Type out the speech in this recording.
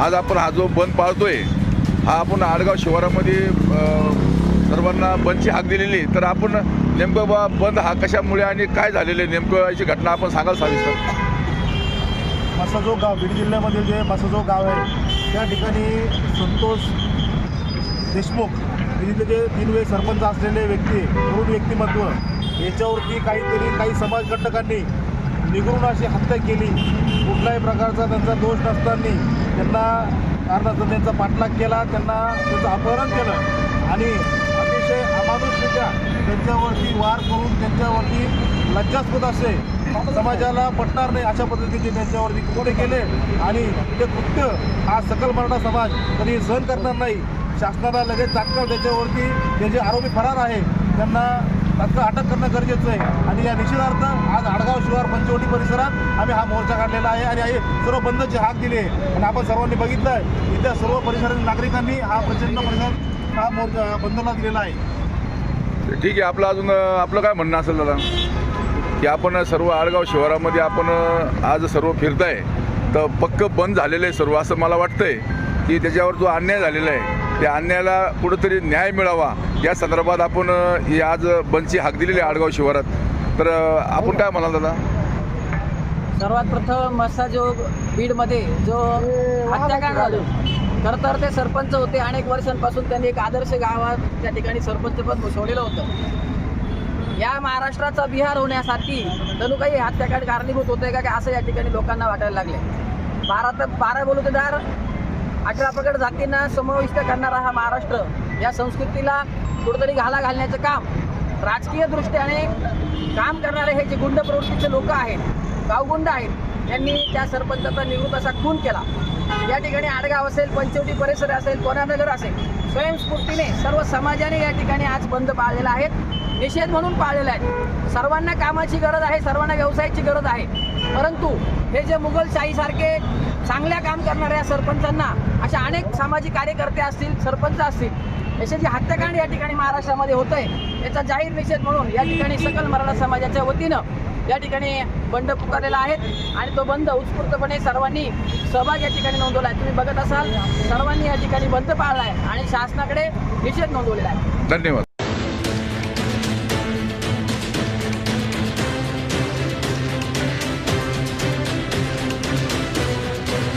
आज आपण हा जो बंद पाळतोय हा आपण आडगाव शिवारामध्ये सर्वांना बंदची हाक दिलेली तर आपण नेमकं बा बंद हा कशामुळे आणि काय झालेलं आहे नेमकं याची घटना आपण सांगाल सविस्तर? मासाजो गाव बीड जिल्ह्यामध्ये जे मासाजो गाव आहे त्या ठिकाणी संतोष देशमुख हे तिथले जे तीन वेळ सरपंच असलेले व्यक्ती तरुण व्यक्तिमत्व याच्यावरती काहीतरी काही समाजघटकांनी निगरून अशी हत्या केली. कुठल्याही प्रकारचा त्यांचा दोष नसताना त्यांना कारणाचा त्यांचा पाठलाग केला. त्यांना त्यांचं अपहरण केलं. आणि अतिशय अमानुषरित्या त्यांच्यावरती वार करून त्यांच्यावरती लज्जास्पद असे समाजाला पटणार नाही अशा पद्धतीचे त्यांच्यावरती कृत्य केले. आणि ते कृत्य हा सकल मराठा समाज कधी सहन करणार नाही. शासनाला लगेच तात्काळ त्याच्यावरती ते जे आरोपी फरार आहे. त्यांना तात्काळ अटक करणं गरजेचं आहे. आणि या निषेधार्थ आज आडगाव शिवार पंचवटी परिसरात आम्ही हा मोर्चा काढलेला आहे आणि हे सर्व बंदचे हाक दिले आणि आपण सर्वांनी बघितलं आहे इथल्या सर्व परिसरातील नागरिकांनी हा प्रचंड परिसर हा मोर्चा बंदला दिलेला आहे. ठीक आहे आपलं अजून आपलं काय म्हणणं असेल दादा? की आपण सर्व आडगाव शहरामध्ये आपण आज सर्व फिरताय तर पक्क बंद झालेलं आहे सर्व असं मला वाटतंय की त्याच्यावर जो अन्याय झालेला आहे त्या अन्यायाला कुठंतरी न्याय मिळावा. या संदर्भात आपण ही आज बंदची हाक दिलेली आहे आडगाव शिवारात. तर आपण काय म्हणाल दादा? सर्वात प्रथम असा जो बीडमध्ये जो हत्याकांड झालं. खरं तर ते सरपंच होते. अनेक वर्षांपासून त्यांनी एक आदर्श गावात त्या ठिकाणी सरपंचपद भूषवलेलं होतं. या महाराष्ट्राचा बिहार होण्यासाठी जणू काही हत्याकांड कारणीभूत होते का? असं या ठिकाणी लोकांना वाटायला लागले बारा तर बारा बलुतेदार अठरा प्रगट जातींना समाविष्ट करणारा हा महाराष्ट्र या संस्कृतीला कुठेतरी घाला घालण्याचं काम राजकीय दृष्ट्याने काम करणारे हे जे गुंड प्रवृत्तीचे लोक आहेत गावगुंड आहेत त्यांनी त्या सरपंचाचा निवृत्त असा खून केला. या ठिकाणी आडगाव असेल पंचवटी परिसर असेल कोणानगर असेल स्वयंस्फूर्तीने सर्व समाजाने या ठिकाणी आज बंद पाळलेला आहे. निषेध म्हणून पाळलेला आहे. सर्वांना कामाची गरज आहे सर्वांना व्यवसायाची गरज आहे. परंतु हे जे मुघलशाहीसारखे चांगल्या काम करणाऱ्या सरपंचांना अशा अनेक सामाजिक कार्यकर्ते असतील सरपंच असतील याचे जे हत्याकांड या ठिकाणी महाराष्ट्रामध्ये होत आहे याचा जाहीर निषेध म्हणून या ठिकाणी सकल मराठा समाजाच्या वतीनं या ठिकाणी बंड पुकारलेला आहे आणि तो बंद उत्स्फूर्तपणे सर्वांनी सहभाग या ठिकाणी नोंदवला आहे. तुम्ही बघत असाल सर्वांनी या ठिकाणी बंद पाळला आहे आणि शासनाकडे निषेध नोंदवलेला आहे. धन्यवाद.